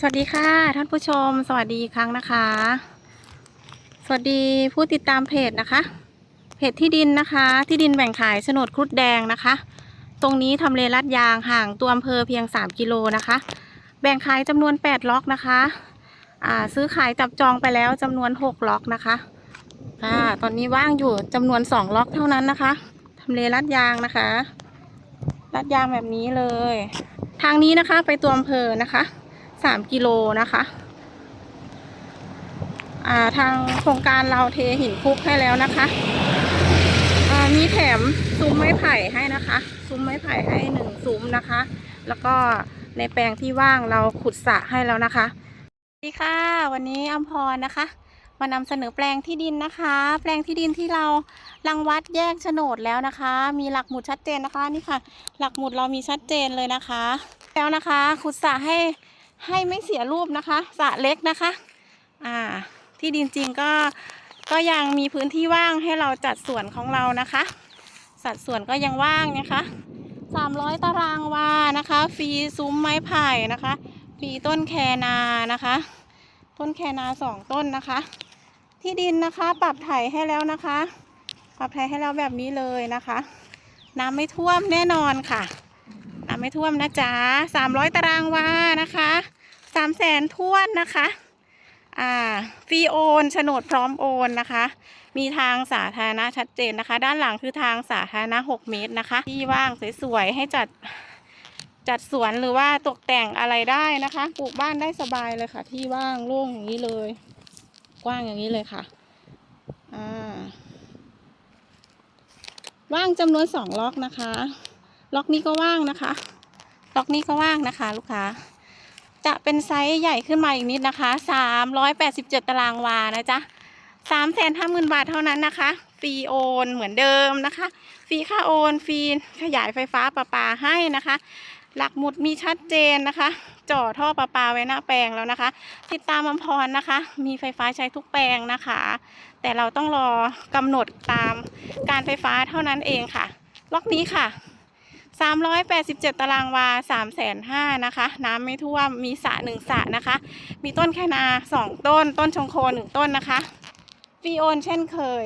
สวัสดีค่ะท่านผู้ชม สวัสดีอีกครั้งนะคะ สวัสดีผู้ติดตามเพจนะคะ เพจที่ดินนะคะ ที่ดินแบ่งขายโฉนดครุฑแดงนะคะ ตรงนี้ทำเลลาดยางห่างตัวอำเภอเพียง 3 กิโลนะคะ แบ่งขายจำนวน 8 ล็อกนะคะอ่าซื้อขายจับจองไปแล้วจำนวน 6 ล็อกนะคะอ่าตอนนี้ว่างอยู่จำนวน 2 ล็อกเท่านั้นนะคะทำเลลาดยางนะคะลาดยางแบบนี้เลย ทางนี้นะคะไปตัวอำเภอนะคะ สามกิโลนะคะอ่าทางโครงการเราเทหินคุกให้แล้วนะคะอ่ามีแถมซุ้มไม้ไผ่ให้นะคะ ซุ้มไม้ไผ่ให้หนึ่งซุ้มนะคะ แล้วก็ในแปลงที่ว่างเราขุดสระให้แล้วนะคะสวัสดีค่ะ วันนี้อัมพรนะคะ มานำเสนอแปลงที่ดินนะคะ แปลงที่ดินที่เรารังวัดแยกโฉนดแล้วนะคะ มีหลักหมุดชัดเจนนะคะนี่ค่ะ หลักหมุดเรามีชัดเจนเลยนะคะ แล้วนะคะขุดสระให้ ให้ไม่เสียรูปนะคะสระเล็กนะคะอ่าที่ดินจริงก็ก็ยังมีพื้นที่ว่างให้เราจัดสวนของเรานะคะ สัดส่วนก็ยังว่างนะคะ 300 ตารางวานะคะ ฟรีซุ้มไม้ไผ่นะคะ ฟรีต้นแคนานะคะ ต้นแคนาสองต้นนะคะ ที่ดินนะคะ ปรับไถให้แล้วนะคะ ปรับไถให้แล้วแบบนี้เลยนะคะ น้ำไม่ท่วมแน่นอนค่ะ น้ำไม่ท่วมนะจ๊ะสามร้อยตารางวานะคะ สามแสนท่วนนะคะ อ่าฟรีโอนโฉนดพร้อมโอนนะคะ มีทางสาธารณะชัดเจนนะคะ ด้านหลังคือทางสาธารณะ 6 เมตรนะคะ ที่ว่างสวยๆให้จัดจัดสวนหรือว่าตกแต่งอะไรได้นะคะ ปลูกบ้านได้สบายเลยค่ะ ที่ว่างโล่งอย่างนี้เลย กว้างอย่างนี้เลยค่ะ อ่า ว่างจำนวนสองล็อกนะคะ ล็อกนี้ก็ว่างนะคะ ล็อกนี้ก็ว่างนะคะ ลูกค้า จะเป็นไซส์ใหญ่ขึ้นมาอีกนิดนะคะสามร้อยแปดสิบเจ็ดตารางวานะจ๊ะสามแสนห้าหมื่นบาทเท่านั้นนะคะ ฟรีโอนเหมือนเดิมนะคะ ฟรีค่าโอน ฟรีขยายไฟฟ้าประปาให้นะคะ หลักหมุดมีชัดเจนนะคะ จ่อท่อประปาไว้หน้าแปลงแล้วนะคะ ติดตามอำพรนะคะ มีไฟฟ้าใช้ทุกแปลงนะคะ แต่เราต้องรอกำหนดตามการไฟฟ้าเท่านั้นเองค่ะ ล็อกนี้ค่ะ 387 ตารางวา 3 5 0 0 0นะคะ น้ำไม่ท่วม มีสระหนึ่งสระนะคะ มีต้นแคนาสองต้น ต้นชงโคหนึ่งต้นนะคะฟีโอนเช่นเคย